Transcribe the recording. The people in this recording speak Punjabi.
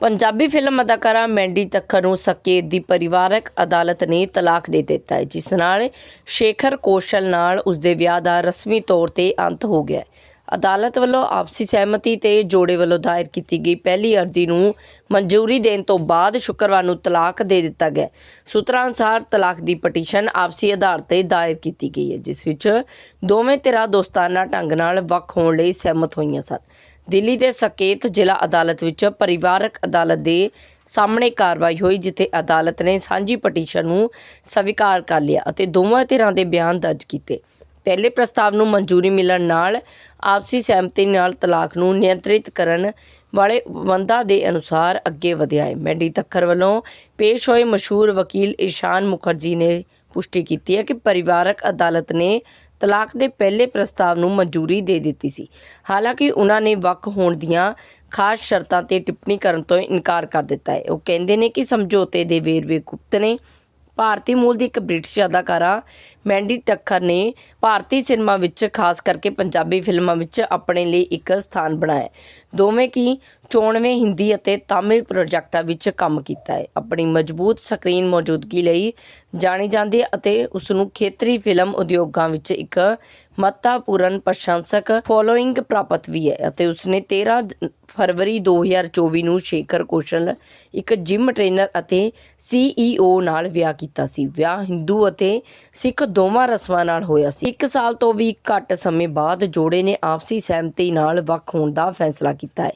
ਪੰਜਾਬੀ ਫਿਲਮ ਅਦਾਕਾਰਾ ਮੈਂਡੀ ਤੱਖਰ ਨੂੰ ਸਕੇਤ ਦੀ ਪਰਿਵਾਰਕ ਅਦਾਲਤ ਨੇ ਤਲਾਕ ਦੇ ਦਿੱਤਾ ਹੈ, ਜਿਸ ਨਾਲ ਸ਼ੇਖਰ ਕੌਸ਼ਲ ਨਾਲ ਉਸਦੇ ਵਿਆਹ ਦਾ ਰਸਮੀ ਤੌਰ ਤੇ ਅੰਤ ਹੋ ਗਿਆ ਹੈ। ਅਦਾਲਤ ਵੱਲੋਂ ਆਪਸੀ ਸਹਿਮਤੀ ਤੇ ਜੋੜੇ ਵੱਲੋਂ ਦਾਇਰ ਕੀਤੀ ਗਈ ਪਹਿਲੀ ਅਰਜ਼ੀ ਨੂੰ ਮਨਜ਼ੂਰੀ ਦੇਣ ਤੋਂ ਬਾਅਦ ਸ਼ੁੱਕਰਵਾਰ ਨੂੰ ਤਲਾਕ ਦੇ ਦਿੱਤਾ ਗਿਆ ਸੂਤਰਾਂ ਅਨੁਸਾਰ ਤਲਾਕ ਦੀ ਪਟੀਸ਼ਨ ਆਪਸੀ ਆਧਾਰ ਤੇ ਦਾਇਰ ਕੀਤੀ ਗਈ ਹੈ, ਜਿਸ ਵਿੱਚ ਦੋਵੇਂ ਧਿਰਾਂ ਦੋਸਤਾਨਾ ਢੰਗ ਨਾਲ ਵੱਖ ਹੋਣ ਲਈ ਸਹਿਮਤ ਹੋਈਆਂ ਸਨ। ਦਿੱਲੀ ਦੇ ਸਕੇਤ ਜ਼ਿਲ੍ਹਾ ਅਦਾਲਤ ਵਿੱਚ ਪਰਿਵਾਰਕ ਅਦਾਲਤ ਦੇ ਸਾਹਮਣੇ ਕਾਰਵਾਈ ਹੋਈ, ਜਿੱਥੇ ਅਦਾਲਤ ਨੇ ਸਾਂਝੀ ਪਟੀਸ਼ਨ ਨੂੰ ਸਵੀਕਾਰ ਕਰ ਲਿਆ ਅਤੇ ਦੋਵਾਂ ਧਿਰਾਂ ਦੇ ਬਿਆਨ ਦਰਜ ਕੀਤੇ। ਪਹਿਲੇ ਪ੍ਰਸਤਾਵ ਨੂੰ ਮਨਜ਼ੂਰੀ ਮਿਲਣ ਨਾਲ ਆਪਸੀ ਸਹਿਮਤੀ ਨਾਲ ਤਲਾਕ ਨੂੰ ਨਿਯੰਤਰਿਤ ਕਰਨ ਵਾਲੇ ਵੰਦਾ ਦੇ ਅਨੁਸਾਰ ਅੱਗੇ ਵਧਿਆ ਹੈ। ਮੈਂਡੀ ਤੱਖਰ ਵੱਲੋਂ ਪੇਸ਼ ਹੋਏ ਮਸ਼ਹੂਰ ਵਕੀਲ ਇਸ਼ਾਨ ਮੁਖਰਜੀ ਨੇ ਪੁਸ਼ਟੀ ਕੀਤੀ ਹੈ ਕਿ ਪਰਿਵਾਰਕ ਅਦਾਲਤ ਨੇ ਤਲਾਕ ਦੇ ਪਹਿਲੇ ਪ੍ਰਸਤਾਵ ਨੂੰ ਮਨਜ਼ੂਰੀ ਦੇ ਦਿੱਤੀ ਸੀ। ਹਾਲਾਂਕਿ ਉਹਨਾਂ ਨੇ ਵੱਖ ਹੋਣ ਦੀਆਂ ਖਾਸ ਸ਼ਰਤਾਂ ਤੇ ਟਿੱਪਣੀ ਕਰਨ ਤੋਂ ਇਨਕਾਰ ਕਰ ਦਿੱਤਾ ਹੈ। ਉਹ ਕਹਿੰਦੇ ਨੇ ਕਿ ਸਮਝੌਤੇ ਦੇ ਵੇਰਵੇ ਗੁਪਤ ਨੇ ਭਾਰਤੀ ਮੂਲ ਦੀ ਇੱਕ ਬ੍ਰਿਟਿਸ਼ ਅਦਾਕਾਰਾ, ਮੈਂਡੀ ਟੱਖਰ ਨੇ ਭਾਰਤੀ ਸਿਨੇਮਾ ਵਿੱਚ, ਖਾਸ ਕਰਕੇ ਪੰਜਾਬੀ ਫਿਲਮਾਂ ਵਿੱਚ ਆਪਣੇ ਲਈ ਇੱਕ ਸਥਾਨ ਬਣਾਇਆ। ਦੋਵੇਂ ਕੀ 94 ਹਿੰਦੀ ਅਤੇ ਤਾਮਿਲ ਪ੍ਰੋਜੈਕਟਾਂ ਵਿੱਚ ਕੰਮ ਕੀਤਾ ਹੈ। ਆਪਣੀ ਮਜ਼ਬੂਤ ਸਕਰੀਨ ਮੌਜੂਦਗੀ ਲਈ ਜਾਣੀ ਜਾਂਦੀ ਹੈ ਅਤੇ ਉਸ ਨੂੰ ਖੇਤਰੀ ਫਿਲਮ ਉਦਯੋਗਾਂ ਵਿੱਚ ਇੱਕ ਮਹੱਤਵਪੂਰਨ ਪ੍ਰਸ਼ੰਸਕ ਫੋਲੋਇੰਗ ਪ੍ਰਾਪਤ ਵੀ ਹੈ ਅਤੇ ਉਸਨੇ 13 ਜ- ਫਰਵਰੀ 2024 ਨੂੰ ਸ਼ੇਖਰ ਕੌਸ਼ਲ ਇੱਕ ਜਿਮ ਟ੍ਰੇਨਰ ਅਤੇ CEO ਨਾਲ ਵਿਆਹ ਕੀਤਾ ਸੀ। ਵਿਆਹ ਹਿੰਦੂ ਅਤੇ ਸਿੱਖ ਦੋਵਾਂ ਰਸਮਾਂ ਨਾਲ ਹੋਇਆ ਸੀ। ਇੱਕ ਸਾਲ ਤੋਂ ਵੀ ਘੱਟ ਸਮੇਂ ਬਾਅਦ ਜੋੜੇ ਨੇ ਆਪਸੀ ਸਹਿਮਤੀ ਨਾਲ ਵੱਖ ਹੋਣ ਦਾ ਫੈਸਲਾ ਕੀਤਾ ਹੈ।